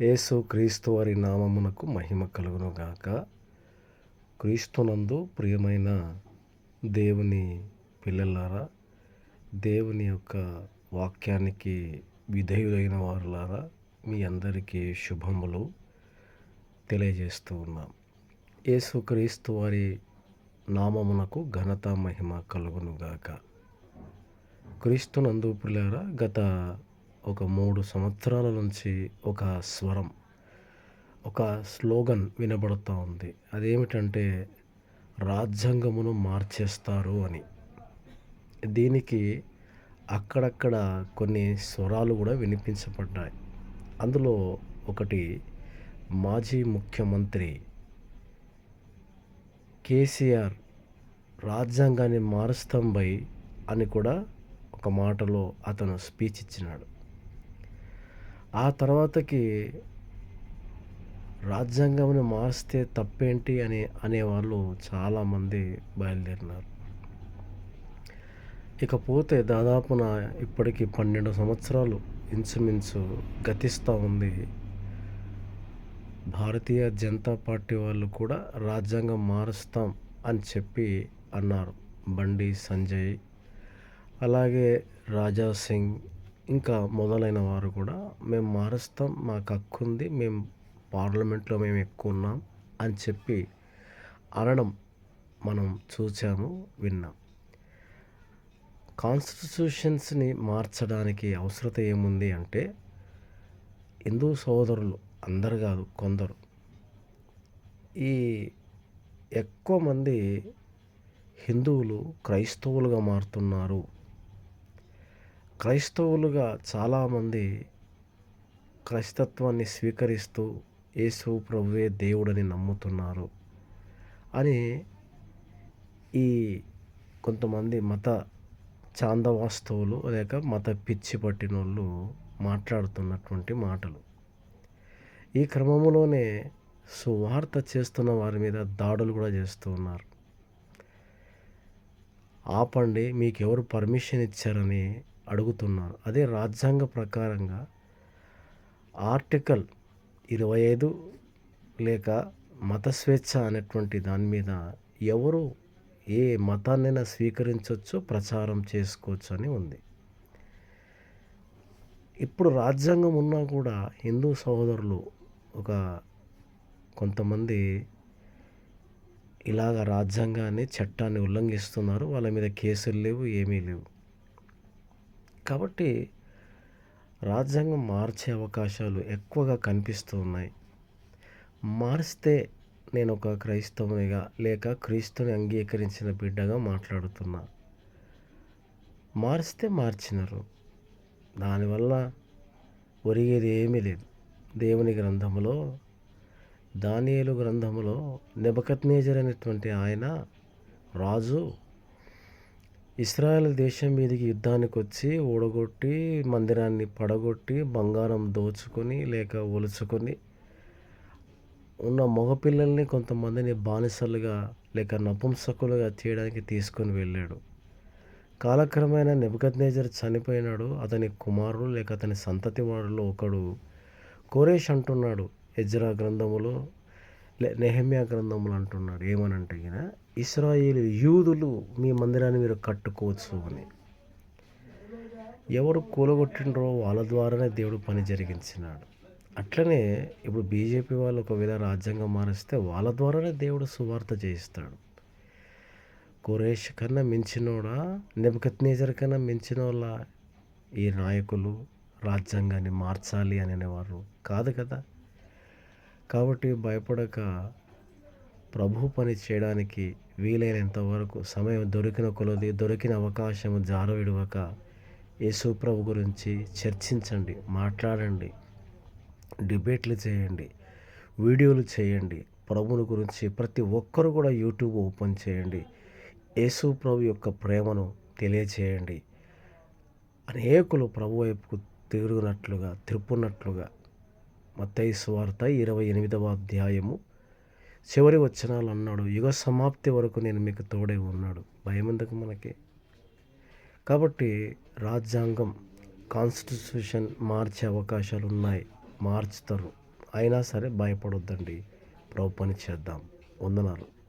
యేసు క్రీస్తు వారి నామమునకు మహిమ కలుగును గాక క్రీస్తునందు ప్రియమైన దేవుని పిల్లలారా దేవుని యొక్క వాక్యానికి విధేయులైన వారులారా మీ అందరికీ శుభములు తెలియజేస్తూ ఉన్నాం. యేసు క్రీస్తు వారి నామమునకు ఘనత మహిమ కలుగును గాక క్రీస్తునందు పిల్లారా గత ఒక మూడు సంవత్సరాల నుంచి ఒక స్వరం ఒక స్లోగన్ వినబడుతూ ఉంది. అదేమిటంటే రాజ్యాంగమును మార్చేస్తారు అని. దీనికి అక్కడక్కడ కొన్ని స్వరాలు కూడా వినిపించబడ్డాయి. అందులో ఒకటి మాజీ ముఖ్యమంత్రి కేసీఆర్ రాజ్యాంగాన్ని మారుస్తాం బై అని కూడా ఒక మాటలో అతను స్పీచ్ ఇచ్చినాడు. ఆ తర్వాతకి రాజ్యాంగంని మారిస్తే తప్పేంటి అని అనేవాళ్ళు చాలామంది బయలుదేరినారు. ఇకపోతే దాదాపున ఇప్పటికి పన్నెండు సంవత్సరాలు ఇంచుమించు గతిస్తూ ఉంది. భారతీయ జనతా పార్టీ వాళ్ళు కూడా రాజ్యాంగం మారుస్తాం అని చెప్పి అన్నారు బండి సంజయ్. అలాగే రాజా సింగ్ ఇంకా మొదలైన వారు కూడా మేము మారుస్తాం మాకు హక్కు ఉంది మేము పార్లమెంట్లో మేము ఎక్కువ ఉన్నాం అని చెప్పి అనడం మనం చూసాము విన్నాం. కాన్స్టిట్యూషన్స్ని మార్చడానికి అవసరత ఏముంది అంటే హిందూ సోదరులు అందరు కాదు కొందరు. ఈ ఎక్కువ మంది హిందువులు క్రైస్తవులుగా మారుతున్నారు. క్రైస్తవులుగా చాలామంది క్రైస్తత్వాన్ని స్వీకరిస్తూ యేసు ప్రభువే దేవుడని నమ్ముతున్నారు అని ఈ కొంతమంది మత చాందవాస్తవులు లేక మత పిచ్చి పట్టిన వాళ్ళు మాట్లాడుతున్నటువంటి మాటలు. ఈ క్రమంలోనే సువార్త చేస్తున్న వారి మీద దాడులు కూడా చేస్తూ ఉన్నారు. ఆపండి మీకు ఎవరు పర్మిషన్ ఇచ్చారని అడుగుతున్నారు. అదే రాజ్యాంగ ప్రకారంగా ఆర్టికల్ ఇరవై ఐదు లేక మత స్వేచ్ఛ అనేటువంటి దాని మీద ఎవరు ఏ మతాన్నైనా స్వీకరించవచ్చు ప్రచారం చేసుకోవచ్చు అని ఉంది. ఇప్పుడు రాజ్యాంగం ఉన్నా కూడా హిందూ సహోదరులు ఒక కొంతమంది ఇలాగ రాజ్యాంగాన్ని చట్టాన్ని ఉల్లంఘిస్తున్నారు. వాళ్ళ మీద కేసులు లేవు ఏమీ లేవు. కాబట్టి రాజ్యాంగం మార్చే అవకాశాలు ఎక్కువగా కనిపిస్తూ ఉన్నాయి. మారిస్తే నేను ఒక క్రైస్తవునిగా లేక క్రీస్తుని అంగీకరించిన బిడ్డగా మాట్లాడుతున్నా. మారిస్తే మార్చినారు. దానివల్ల ఒరిగేది ఏమీ లేదు. దేవుని గ్రంథంలో దానియేలు గ్రంథములో నెబకత్నేజర్ అనేటువంటి ఆయన రాజు ఇస్రాయల్ దేశం మీదకి యుద్ధానికి వచ్చి ఓడగొట్టి మందిరాన్ని పడగొట్టి బంగారం దోచుకొని లేక ఒలుచుకొని ఉన్న మగపిల్లల్ని కొంతమందిని బానిసలుగా లేక నపుంసకులుగా చేయడానికి తీసుకొని వెళ్ళాడు. కాలక్రమేణా నెబదనేజర్ చనిపోయినాడు. అతని కుమారుడు లేక అతని సంతతి వాడులో ఒకడు కోరేష్ అంటున్నాడు. ఎజ్రా గ్రంథములో నెహమ్యా గ్రంథములు అంటున్నాడు. ఏమనంటే ఇస్రాయేల్ యూదులు మీ మందిరాన్ని మీరు కట్టుకోవచ్చు అని. ఎవరు కూలగొట్టిండ్రో వాళ్ళ ద్వారానే దేవుడు పని జరిగించినాడు. అట్లనే ఇప్పుడు బీజేపీ వాళ్ళు ఒకవేళ రాజ్యాంగం మారిస్తే వాళ్ళ ద్వారానే దేవుడు సువార్త చేయిస్తాడు. కురేష్ కన్నా మించినోడా నెబకత్నేజర్ కన్నా మించిన వాళ్ళ ఈ నాయకులు రాజ్యాంగాన్ని మార్చాలి అని అనేవారు కాదు కదా. కాబట్టి భయపడక ప్రభు పని చేయడానికి వీలైనంత వరకు సమయం దొరికిన కొలది దొరికిన అవకాశం జార విడవక యేసు ప్రభు గురించి చర్చించండి మాట్లాడండి డిబేట్లు చేయండి వీడియోలు చేయండి ప్రభుని గురించి ప్రతి ఒక్కరు కూడా యూట్యూబ్ ఓపెన్ చేయండి యేసు ప్రభు యొక్క ప్రేమను తెలియచేయండి. అనేకులు ప్రభు వైపుకు తిరుగునట్లుగా తిరుపున్నట్లుగా మత్తయి సువార్త ఇరవై ఎనిమిదవ అధ్యాయము. చివరి వచనాలు అన్నాడు యుగ సమాప్తి వరకు నేను మీకు తోడే ఉన్నాడు. భయం ఎందుకు మనకి? కాబట్టి రాజ్యాంగం కాన్స్టిట్యూషన్ మార్చే అవకాశాలు ఉన్నాయి మార్చుతారు. అయినా సరే భయపడొద్దండి. ప్రభు పని చేద్దాం. వందనాలు.